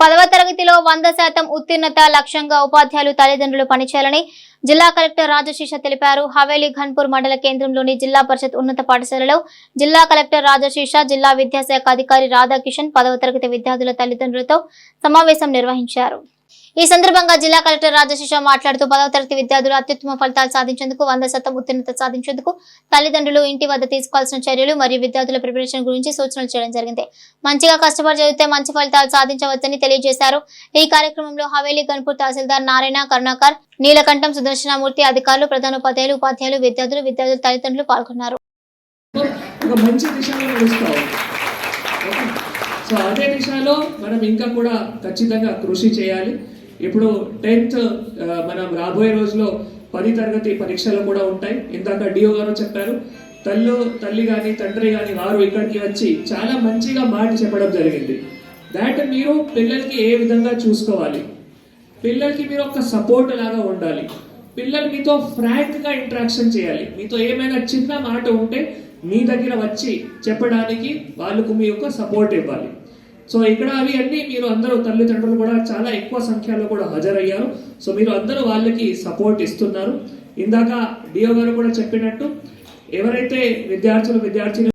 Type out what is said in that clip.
పదవ తరగతిలో వంద శాతం ఉత్తీర్ణత లక్ష్యంగా ఉపాధ్యాయులు తల్లిదండ్రులు పనిచేయాలని జిల్లా కలెక్టర్ రాజశీష తెలిపారు. హవేలీ ఘన్పూర్ మండల కేంద్రంలోని జిల్లా పరిషత్ ఉన్నత పాఠశాలలో జిల్లా కలెక్టర్ రాజశీష జిల్లా విద్యాశాఖ అధికారి రాధాకిషన్ పదవ తరగతి విద్యార్థుల తల్లిదండ్రులతో సమావేశం నిర్వహించారు. ఈ సందర్భంగా జిల్లా కలెక్టర్ రాజశేష మాట్లాడుతూ పదవ తరగతి విద్యార్థులు అత్యుత్తమ ఫలితాలు సాధించేందుకు వంద శాతం ఉత్తీర్ణత సాధించేందుకు తల్లిదండ్రులు ఇంటి వద్ద తీసుకోవాల్సిన చర్యలు మరియు విద్యార్థుల ప్రిపరేషన్ గురించి సూచనలు చేయడం జరిగింది. మంచిగా కష్టపడి చదివితే మంచి ఫలితాలు సాధించవచ్చని తెలియజేశారు. ఈ కార్యక్రమంలో హవేలీ గన్పూర్ తహసీల్దార్ నారాయణ కరుణాకర్ నీలకంఠం సుదర్శనమూర్తి అధికారులు ప్రధాన ఉపాధ్యాయులు ఉపాధ్యాయులు విద్యార్థులు విద్యార్థుల తల్లిదండ్రులు పాల్గొన్నారు. సో అదే దిశలో మనం ఇంకా కూడా ఖచ్చితంగా కృషి చేయాలి. ఇప్పుడు టెన్త్ మనం రాబోయే రోజులో పది తరగతి పరీక్షలు కూడా ఉంటాయి. ఇందాక డిఓ గారు చెప్పారు తల్లు తల్లి కానీ తండ్రి కానీ వారు ఇక్కడికి వచ్చి చాలా మంచిగా మాట చెప్పడం జరిగింది. దాట్ మీరు పిల్లలకి ఏ విధంగా చూసుకోవాలి? పిల్లలకి మీరు ఒక సపోర్ట్ లాగా ఉండాలి. పిల్లలు మీతో ఫ్రాంక్గా ఇంటరాక్షన్ చేయాలి. మీతో ఏమైనా చిన్న మాట ఉంటే మీ దగ్గర వచ్చి చెప్పడానికి వాళ్ళకు మీ యొక్క సపోర్ట్ ఇవ్వాలి. సో ఇక్కడ అవి అన్ని మీరు అందరూ తల్లిదండ్రులు కూడా చాలా ఎక్కువ సంఖ్యలో కూడా హాజరయ్యారు. సో మీరు అందరూ వాళ్ళకి సపోర్ట్ ఇస్తున్నారు. ఇందాక డియో గారు కూడా చెప్పినట్టు ఎవరైతే విద్యార్థులు విద్యార్థిని